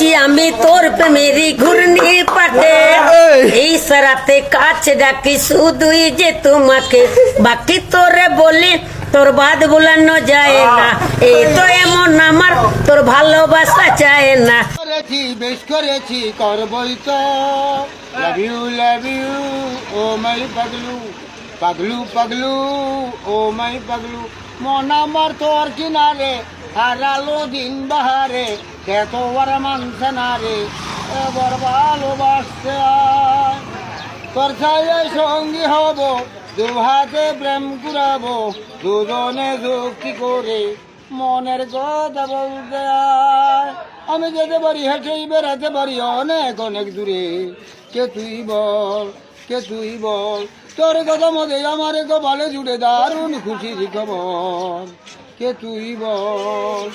আছি আমি তোর প্রেমেরই ঘূর্ণি পাটে এই। সারাতে কাছে ডাকি শুধুই যে তোমাকে। বাকি তোরে বলি তোর বাদ বোলানো যায় না। এই তো এমন আমার তোর ভালোবাসা চায় না। করেছি বেশ করেছি করবই তো। Love you love you oh my Paglu পাগলু পাগলু, ও মাই পাগলু। মন আমার তোর কিনারে, হারালো দিন বাহারে সে তো আর মানছে না রে, এবার ভালোবাসতে আয় তোর ছায় সঙ্গী হব দু হাতে প্রেম কুড়াবো, দুজনে যুক্তি করে মনের কথা বলতে আমি যেতে পারি হেঁটেই বেড়াতে পারি। অনেক অনেক দূরে। কে তুই বল, কে তুই বল? তোর কথা মতে আমার কপালে জুড়ে দারুণ খুশির খবর। কে তুই বল